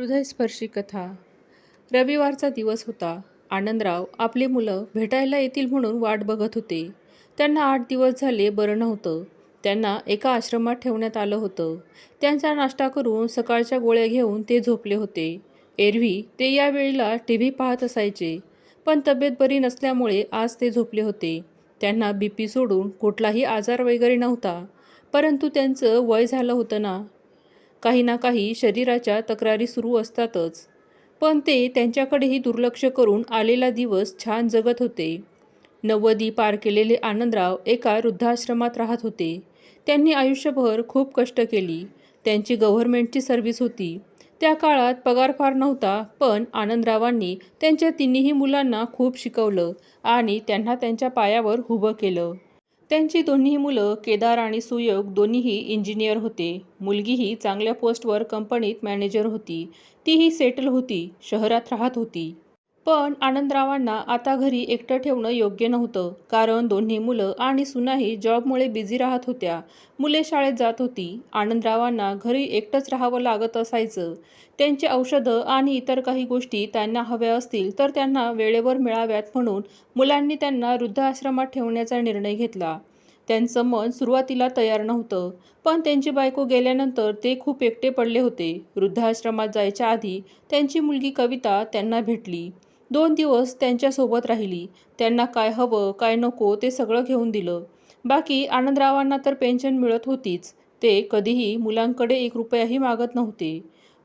हृदयस्पर्शी कथा. रविवारचा दिवस होता. आनंदराव आपली मुलं भेटायला येतील म्हणून वाट बघत होते. त्यांना आठ दिवस झाले बरं नव्हतं. त्यांना एका आश्रमात ठेवण्यात आलं होतं. त्यांचा नाश्ता करून सकाळच्या गोळ्या घेऊन ते झोपले होते. एरवी ते या वेळेला टी व्ही पाहत असायचे. पण तब्येत बरी नसल्यामुळे आज ते झोपले होते. त्यांना बी पी सोडून कुठलाही आजार वगैरे नव्हता. परंतु त्यांचं वय झालं होतं ना. काही ना काही शरीराच्या तक्रारी सुरू असतातच. पण ते त्यांच्याकडेही दुर्लक्ष करून आलेला दिवस छान जगत होते. नव्वदी पार केलेले आनंदराव एका वृद्धाश्रमात राहत होते. त्यांनी आयुष्यभर खूप कष्ट केली. त्यांची गव्हर्मेंटची सर्व्हिस होती. त्या काळात पगार फार नव्हता पण आनंदरावांनी त्यांच्या तिन्ही मुलांना खूप शिकवलं आणि त्यांना त्यांच्या पायावर उभं केलं. त्यांची दोन्ही मुलं केदार आणि सुयोग दोन्हीही इंजिनियर होते. मुलगीही चांगल्या पोस्टवर कंपनीत मॅनेजर होती. तीही सेटल होती. शहरात राहत होती. पण आनंदरावांना आता घरी एकटं ठेवणं योग्य नव्हतं कारण दोन्ही मुलं आणि सुनाही जॉबमुळे बिझी राहत होत्या. मुले शाळेत जात होती. आनंदरावांना घरी एकटंच राहावं लागत असायचं. त्यांची औषधं आणि इतर काही गोष्टी त्यांना हव्या असतील तर त्यांना वेळेवर मिळाव्यात म्हणून मुलांनी त्यांना वृद्धाश्रमात ठेवण्याचा निर्णय घेतला. त्यांचं मन सुरुवातीला तयार नव्हतं पण त्यांची बायको गेल्यानंतर ते खूप एकटे पडले होते. वृद्धाश्रमात जायच्या आधी त्यांची मुलगी कविता त्यांना भेटली. दोन दिवस त्यांच्यासोबत राहिली. त्यांना काय हवं काय नको ते सगळं घेऊन दिलं. बाकी आनंदरावांना तर पेन्शन मिळत होतीच. ते कधीही मुलांकडे एक रुपयाही मागत नव्हते.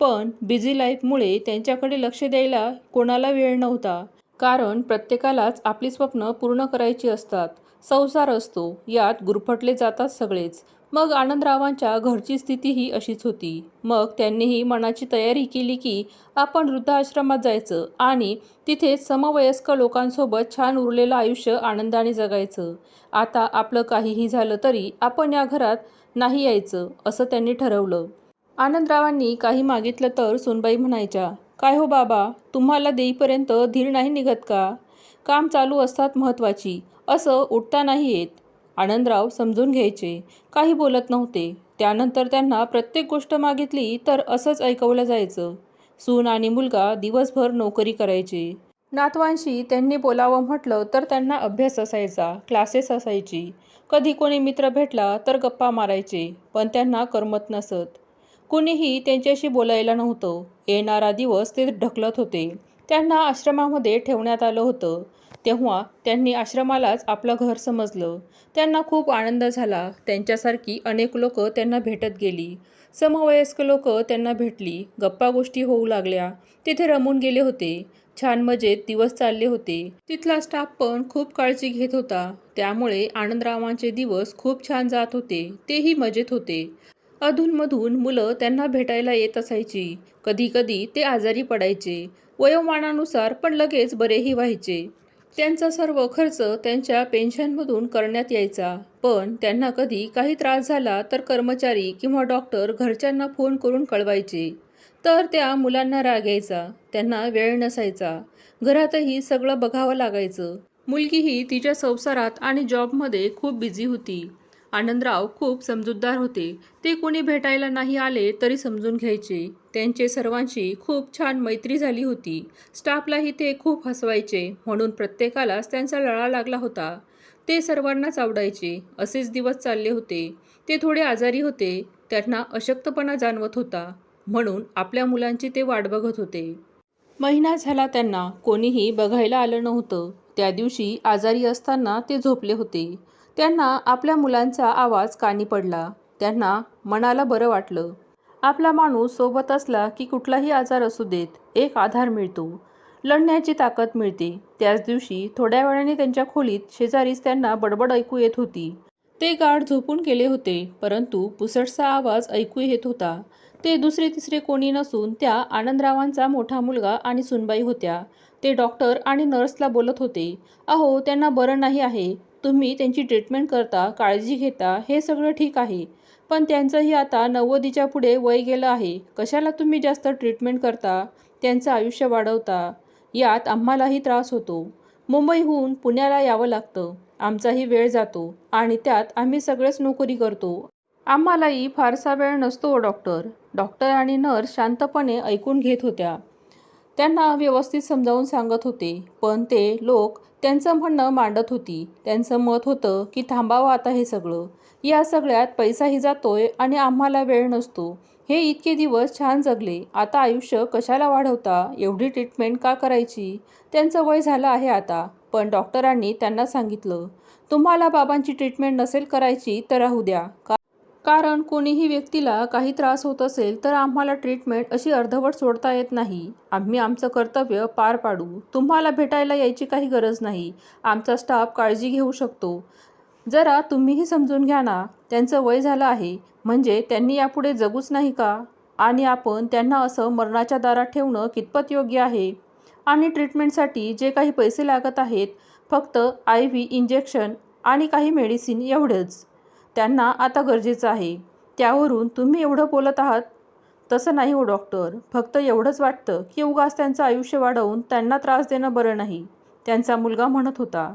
पण बिझी लाईफमुळे त्यांच्याकडे लक्ष द्यायला कोणाला वेळ नव्हता. कारण प्रत्येकालाच आपली स्वप्न पूर्ण करायची असतात. संसार असतो. यात गुरफटले जातात सगळेच. मग आनंदरावांच्या घरची स्थितीही अशीच होती. मग त्यांनीही मनाची तयारी केली की आपण वृद्धाश्रमात जायचं आणि तिथे समवयस्क लोकांसोबत छान उरलेलं आयुष्य आनंदाने जगायचं. आता आपलं काहीही झालं तरी आपण या घरात नाही यायचं असं त्यांनी ठरवलं. आनंदरावांनी काही मागितलं तर सुनबाई म्हणायच्या काय हो बाबा तुम्हाला देईपर्यंत धीर नाही निघत का? काम चालू असतात महत्त्वाची असं उठता नाही येत. आनंदराव समजून घ्यायचे. काही बोलत नव्हते. त्यानंतर त्यांना प्रत्येक गोष्ट मागितली तर असंच ऐकवलं जायचं. सून आणि मुलगा दिवसभर नोकरी करायचे. नातवांशी त्यांनी बोलावं म्हटलं तर त्यांना अभ्यास असायचा क्लासेस असायची. कधी कोणी मित्र भेटला तर गप्पा मारायचे पण त्यांना करमत नसत. कुणीही त्यांच्याशी बोलायला नव्हतं. येणारा दिवस ते ढकलत होते. त्यांना आश्रमामध्ये ठेवण्यात आलं होतं. तेव्हा त्यांनी आश्रमालाच आपलं घर समजलं. त्यांना खूप आनंद झाला. त्यांच्यासारखी अनेक लोक त्यांना भेटत गेली. समवयस्क लोक त्यांना भेटली. गप्पा गोष्टी होऊ लागल्या. तिथे रमून गेले होते. छान मजेत दिवस चालले होते. तिथला स्टाफ पण खूप काळजी घेत होता. त्यामुळे आनंदरावांचे दिवस खूप छान जात होते. तेही मजेत होते. अधूनमधून मुलं त्यांना भेटायला येत असायची. कधीकधी ते आजारी पडायचे. वयोमानानुसार पण लगेच बरेही व्हायचे. त्यांचा सर्व खर्च त्यांच्या पेन्शनमधून करण्यात यायचा. पण त्यांना कधी काही त्रास झाला तर कर्मचारी किंवा डॉक्टर घरच्यांना फोन करून कळवायचे. तर त्या मुलांना राग यायचा. त्यांना वेळ नसायचा. घरातही सगळं बघावं लागायचं. मुलगीही तिच्या संसारात आणि जॉबमध्ये खूप बिझी होती. आनंदराव खूप समजूतदार होते. ते कोणी भेटायला नाही आले तरी समजून घ्यायचे. त्यांचे सर्वांशी खूप छान मैत्री झाली होती. स्टाफलाही ते खूप हसवायचे. म्हणून प्रत्येकालाच त्यांचा लळा लागला होता. ते सर्वांनाच आवडायचे. असेच दिवस चालले होते. ते थोडे आजारी होते. त्यांना अशक्तपणा जाणवत होता. म्हणून आपल्या मुलांची ते वाट बघत होते. महिना झाला त्यांना. कोणीही बघायला आलं नव्हतं. त्या दिवशी आजारी असताना ते झोपले होते. त्यांना आपल्या मुलांचा आवाज कानी पडला. त्यांना मनाला बरं वाटलं. आपला माणूस सोबत असला की कुठलाही आजार असू देत एक आधार मिळतो. लढण्याची ताकद मिळते. त्याच दिवशी थोड्या वेळाने त्यांच्या खोलीत शेजारीच त्यांना बडबड ऐकू येत होती. ते गाढ झोपून गेले होते परंतु पुसटचा आवाज ऐकू येत होता. ते दुसरे तिसरे कोणी नसून त्या आनंदरावांचा मोठा मुलगा आणि सुनबाई होत्या. ते डॉक्टर आणि नर्सला बोलत होते अहो त्यांना बरं नाही आहे. तुम्ही त्यांची ट्रीटमेंट करता काळजी घेता हे सगळं ठीक आहे. पण त्यांचंही आता नव्वदीच्या पुढे वय गेलं आहे. कशाला तुम्ही जास्त ट्रीटमेंट करता? त्यांचं आयुष्य वाढवता. यात आम्हालाही त्रास होतो. मुंबईहून पुण्याला यावं लागतं. आमचाही वेळ जातो. आणि त्यात आम्ही सगळेच नोकरी करतो. आम्हालाही फारसा वेळ नसतो डॉक्टर. डॉक्टर आणि नर्स शांतपणे ऐकून घेत होत्या. त्यांना व्यवस्थित समजावून सांगत होते. पण ते लोक त्यांचं म्हणणं मांडत होती. त्यांचं मत होतं की थांबावं आता हे सगळं. या सगळ्यात पैसाही जातोय आणि आम्हाला वेळ नसतो. हे इतके दिवस छान जगले. आता आयुष्य कशाला वाढवता? एवढी ट्रीटमेंट का करायची? त्यांचं वय झालं आहे आता. पण डॉक्टरांनी त्यांना सांगितलं तुम्हाला बाबांची ट्रीटमेंट नसेल करायची तर राहू द्या. का कारण कोणीही व्यक्तीला काही त्रास होत असेल तर आम्हाला ट्रीटमेंट अशी अर्धवट सोडता येत नाही. आम्ही आमचं कर्तव्य पार पाडू. तुम्हाला भेटायला यायची काही गरज नाही. आमचा स्टाफ काळजी घेऊ शकतो. जरा तुम्हीही समजून घ्या ना त्यांचं वय झालं आहे. म्हणजे त्यांनी यापुढे जगूच नाही का? आणि आपण त्यांना असं मरणाच्या दारात ठेवणं कितपत योग्य आहे? आणि ट्रीटमेंटसाठी जे काही पैसे लागत आहेत फक्त आय व्ही इंजेक्शन आणि काही मेडिसिन एवढंच. त्यांना आता गरजेचं आहे. त्यावरून तुम्ही एवढं बोलत आहात? तसं नाही हो डॉक्टर. फक्त एवढंच वाटतं की उगाच त्यांचं आयुष्य वाढवून त्यांना त्रास देणं बरं नाही त्यांचा मुलगा म्हणत होता.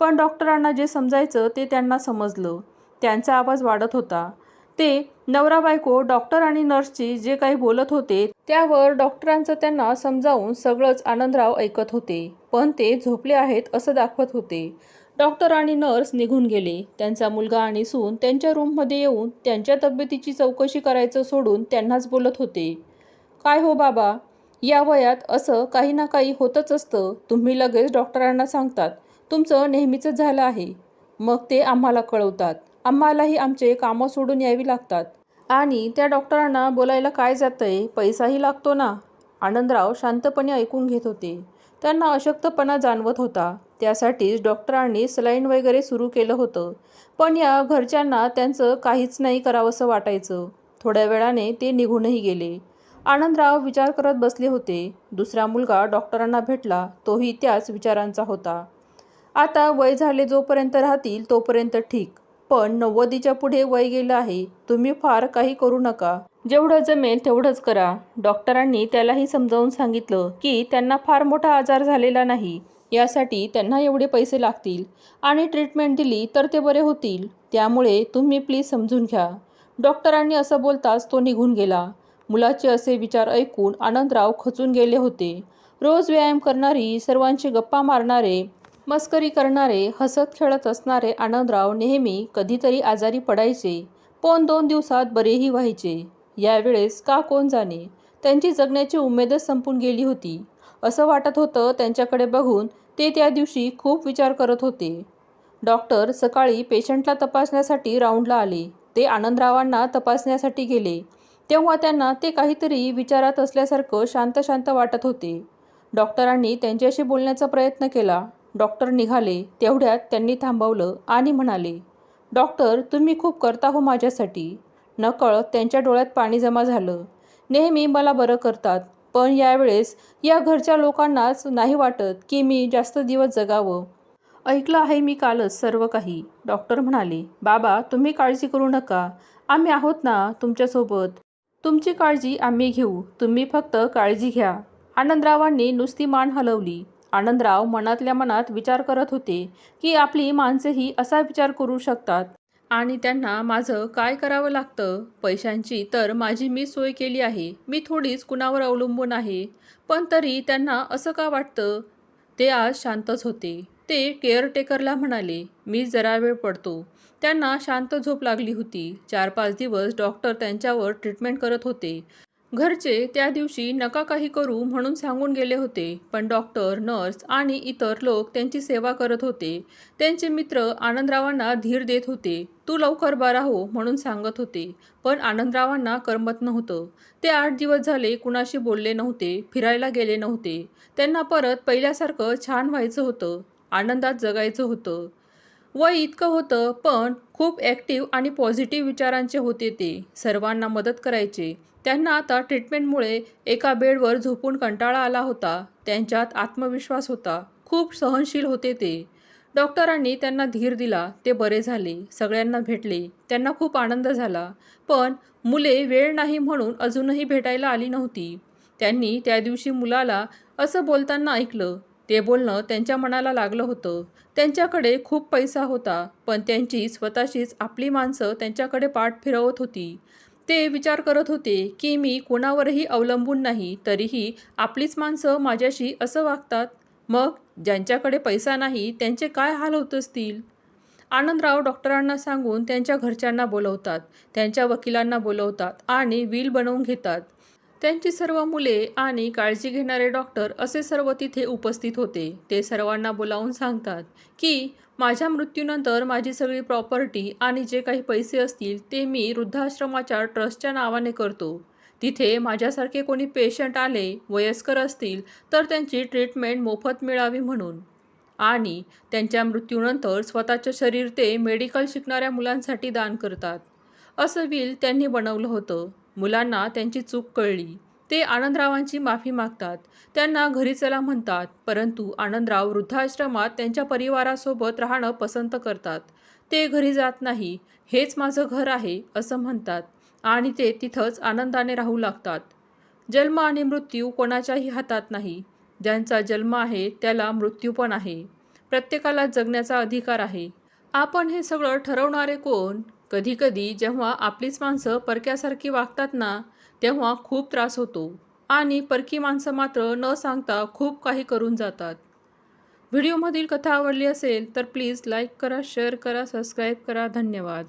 पण डॉक्टरांना जे समजायचं ते त्यांना समजलं. त्यांचा आवाज वाढत होता. ते नवरा बायको डॉक्टर आणि नर्सची जे काही बोलत होते त्यावर डॉक्टरांचं त्यांना समजावून सगळंच आनंदराव ऐकत होते. पण ते झोपले आहेत असं दाखवत होते. डॉक्टर आणि नर्स निघून गेले. त्यांचा मुलगा आणि सून त्यांच्या रूममध्ये येऊन त्यांच्या तब्येतीची चौकशी करायचं सोडून त्यांनाच बोलत होते. काय हो बाबा? या वयात असं काही ना काही होतच असतं. तुम्ही लगेच डॉक्टरांना सांगतात तुमचं नेहमीचंच झालं आहे. मग ते आम्हाला कळवतात. आम्हालाही आमचे कामं सोडून यावी लागतात. आणि त्या डॉक्टरांना बोलायला काय जातंय? पैसाही लागतो ना? आनंदराव शांतपणे ऐकून घेत होते. त्यांना अशक्तपणा जाणवत होता. त्यासाठीच डॉक्टरांनी सलाईन वगैरे सुरू केलं होतं. पण या घरच्यांना त्यांचं काहीच नाही करावंसं वाटायचं. थोड्या वेळाने ते निघूनही गेले. आनंदराव विचार करत बसले होते. दुसरा मुलगा डॉक्टरांना भेटला. तोही त्याच विचारांचा होता. आता वय झाले जोपर्यंत राहतील तोपर्यंत ठीक. पण नव्वदीच्या पुढे वय गेलं आहे. तुम्ही फार काही करू नका. जेवढं जमेल तेवढंच करा. डॉक्टरांनी त्यालाही समजावून सांगितलं की त्यांना फार मोठा आजार झालेला नाही. यासाठी त्यांना एवढे पैसे लागतील आणि ट्रीटमेंट दिली तर ते बरे होतील. त्यामुळे तुम्ही प्लीज समजून घ्या. डॉक्टरांनी असं बोलताच तो निघून गेला. मुलाचे असे विचार ऐकून आनंदराव खचून गेले होते. रोज व्यायाम करणारी सर्वांची गप्पा मारणारे मस्करी करणारे हसत खेळत असणारे आनंदराव नेहमी कधीतरी आजारी पडायचे. पण दोन दिवसात बरेही व्हायचे. यावेळेस का कोण जाणे? त्यांची जगण्याची उमेदच संपून गेली होती. असं वाटत होतं त्यांच्याकडे बघून ते त्या दिवशी खूप विचार करत होते. डॉक्टर सकाळी पेशंटला तपासण्यासाठी राऊंडला आले. ते आनंदरावांना तपासण्यासाठी गेले. तेव्हा त्यांना ते काहीतरी विचारात असल्यासारखं शांत शांत वाटत होते. डॉक्टरांनी त्यांच्याशी बोलण्याचा प्रयत्न केला. डॉक्टर निघाले. तेवढ्यात त्यांनी थांबवलं आणि म्हणाले डॉक्टर तुम्ही खूप करता हो माझ्यासाठी. नकळत त्यांच्या डोळ्यात पाणी जमा झालं. नेहमी मला बरं करतात. पण यावेळेस या घरच्या लोकांनाच नाही वाटत की मी जास्त दिवस जगावं. ऐकलं आहे मी कालच सर्व काही. डॉक्टर म्हणाले बाबा तुम्ही काळजी करू नका. आम्ही आहोत ना तुमच्यासोबत. तुमची काळजी आम्ही घेऊ. तुम्ही फक्त काळजी घ्या. आनंदरावांनी नुसती मान हलवली. आनंदराव मनातल्या मनात विचार करत होते की आपली माणसेही असा विचार करू शकतात. आणि त्यांना माझं काय करावं लागतं? पैशांची तर माझी मी सोय केली आहे. मी थोडीच कुणावर अवलंबून आहे. पण तरी त्यांना असं का वाटतं? ते आज शांतच होते. ते केअरटेकरला म्हणाले मी जरा वेळ पडतो. त्यांना शांत झोप लागली होती. चार पाच दिवस डॉक्टर त्यांच्यावर ट्रीटमेंट करत होते. घरचे त्या दिवशी नका काही करू म्हणून सांगून गेले होते. पण डॉक्टर नर्स आणि इतर लोक त्यांची सेवा करत होते. त्यांचे मित्र आनंदरावांना धीर देत होते. तू लवकर बरा हो म्हणून सांगत होते. पण आनंदरावांना करमत नव्हतं. ते आठ दिवस झाले कुणाशी बोलले नव्हते फिरायला गेले नव्हते. त्यांना परत पहिल्यासारखं छान व्हायचं होतं. आनंदात जगायचं होतं. वय इतकं होतं पण खूप ॲक्टिव्ह आणि पॉझिटिव्ह विचारांचे होते ते. सर्वांना मदत करायचे. त्यांना आता ट्रीटमेंटमुळे एका बेडवर झोपून कंटाळा आला होता. त्यांच्यात आत्मविश्वास होता. खूप सहनशील होते ते. डॉक्टरांनी त्यांना धीर दिला. ते बरे झाले. सगळ्यांना भेटले. त्यांना खूप आनंद झाला. पण मुले वेळ नाही म्हणून अजूनही भेटायला आली नव्हती. त्यांनी त्या दिवशी मुलाला असं बोलताना ऐकलं. ते बोलणं त्यांच्या मनाला लागलं होतं. त्यांच्याकडे खूप पैसा होता. पण त्यांची स्वतःचीच आपली माणसं त्यांच्याकडे पाठ फिरवत होती. ते विचार करत होते की मी कोणावरही अवलंबून नाही तरीही आपलीच माणसं माझ्याशी असं वागतात. मग ज्यांच्याकडे पैसा नाही त्यांचे काय हाल होत असतील? आनंदराव डॉक्टरांना सांगून त्यांच्या घरच्यांना बोलवतात त्यांच्या वकिलांना बोलवतात आणि विल बनवून घेतात. त्यांची सर्व मुले आणि काळजी घेणारे डॉक्टर असे सर्व तिथे उपस्थित होते. ते सर्वांना बोलावून सांगतात की माझ्या मृत्यूनंतर माझी सगळी प्रॉपर्टी आणि जे काही पैसे असतील ते मी वृद्धाश्रमाच्या ट्रस्टच्या नावाने करतो. तिथे माझ्यासारखे कोणी पेशंट आले वयस्कर असतील तर त्यांची ट्रीटमेंट मोफत मिळावी म्हणून. आणि त्यांच्या मृत्यूनंतर स्वतःचे शरीर ते मेडिकल शिकणाऱ्या मुलांसाठी दान करतात. असं विल त्यांनी बनवलं होतं. मुलांना त्यांची चूक कळली. ते आनंदरावांची माफी मागतात. त्यांना घरी चला म्हणतात परंतु आनंदराव वृद्धाश्रमात त्यांच्या परिवारासोबत राहणं पसंत करतात. ते घरी जात नाही. हेच माझं घर आहे असं म्हणतात. आणि ते तिथंच आनंदाने राहू लागतात. जन्म आणि मृत्यू कोणाच्याही हातात नाही. ज्यांचा जन्म आहे त्याला मृत्यू पण आहे. प्रत्येकाला जगण्याचा अधिकार आहे. आपण हे सगळं ठरवणारे कोण? कधीकधी जेव्हा आपलीच माणसं परक्यासारखी वागतात ना तेव्हा खूप त्रास होतो. आणि परकी माणसं मात्र न सांगता खूप काही करून जातात. व्हिडिओमधील कथा आवडली असेल तर प्लीज लाईक करा शेअर करा सबस्क्राईब करा. धन्यवाद.